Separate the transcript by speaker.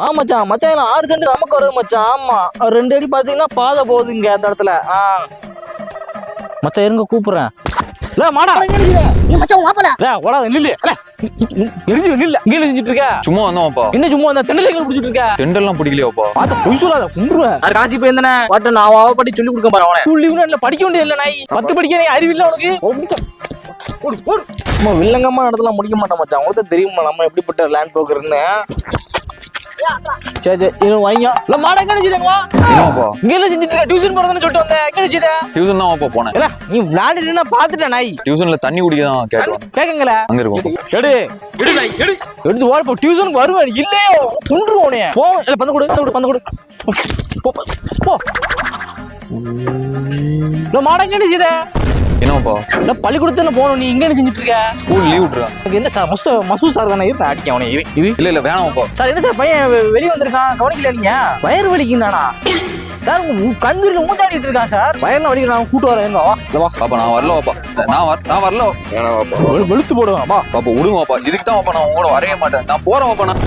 Speaker 1: ஆ மச்சான் மச்சான் ஆறு சென்ட் நமக்கு வருது மச்சான். ஆமா. ரெண்டு அடி பாத்தீங்கன்னா பாதை போகுதுங்க அந்த இடத்துல. ஆ. மச்சான் இருங்க கூப்பிடுறேன். இல்ல மாடா.
Speaker 2: நீ மச்சான்
Speaker 1: இல்ல ஓடாத நில்லு. நில்லு நில்லு. இங்கே செஞ்சுட்டு இருக்க?
Speaker 3: சும்மா வந்தோம்ப்பா.
Speaker 1: என்ன சும்மா தெண்டலைகள் பிடிச்சிட்டு இருக்க?
Speaker 3: டெண்டெல்லாம் பிடிக்கலையாப்பா.
Speaker 1: பார்த்து பொய் சொல்லாத கும்பிடுவேன். அது காசி போய் தானே பாட்டு நான் அவ படி சொல்லி கொடுக்க பாரு அவனை. இல்ல படிக்க வேண்டியது இல்ல நாய். பத்து படிக்க நீ அறிவு இல்ல உனக்கு. நம்ம வில்லங்கம்மா இடத்துல முடிக்க மாட்டோம் மச்சான். அவங்களுக்கு தெரியுமா நம்ம எப்படிப்பட்ட லேண்ட் புரோக்கர்னு சரி சரி இது வாங்க இல்ல மாட எங்க நினைச்சுதேங்க
Speaker 3: என்னப்பா
Speaker 1: இங்க எல்லாம் செஞ்சுட்டு இருக்க டியூஷன் போறதுன்னு சொல்லிட்டு வந்தேன் எங்க நினைச்சுதே
Speaker 3: டியூஷன் தான் வாப்பா போனேன்.
Speaker 1: இல்ல நீ விளையாடிட்டு பாத்துட்டேன் நாய்.
Speaker 3: டியூஷன்ல தண்ணி குடிக்க தான் கேட்டோம்.
Speaker 1: கேக்குங்களா?
Speaker 3: அங்க இருக்கும்
Speaker 1: எடு. எடு நாய் எடு. எடுத்து ஓட போ. டியூஷனுக்கு வருவேன் இல்லையோ. குன்றுவோனே போ. இல்ல பந்து கொடு பந்து கொடு பந்து கொடு. போ போ, போ. இல்ல மாட எங்க நினைச்சுதே
Speaker 3: என்னப்பா?
Speaker 1: இல்ல பள்ளிக்கூடத்துல போகணும் நீ இங்க என்ன செஞ்சுட்டு இருக்க?
Speaker 3: ஸ்கூல் லீவ் விட்டுறா
Speaker 1: எனக்கு என்ன சார் மஸ்து மசூ சார் தானே? இருப்பேன் அடிக்க அவனை இரு. இரு
Speaker 3: இல்ல இல்ல வேணாம்ப்பா
Speaker 1: சார் என்ன சார் பையன் வெ- வெளிய வந்திருக்கான் கவனிக்கல நீங்க? வயிறு வலிக்குதானா சார் உங்க கந்தூரில ஊந்தாடிட்டு இருக்கான் சார் வயர்ல வலிக்கிறான் கூட்டு வரேன் எங்க வா வா
Speaker 3: பாப்பா நான் வரல வாப்பா. நான் வர நான் வரல வேணாம் வாப்பா.
Speaker 1: வெளுத்து போடுவேன் வா
Speaker 3: பாப்பா விடுங்க வாப்பா. இதுக்கு தான் வாப்பா நான் உங்களோட வரைய மாட்டேன். நான் போறேன் வாப்பா நான்.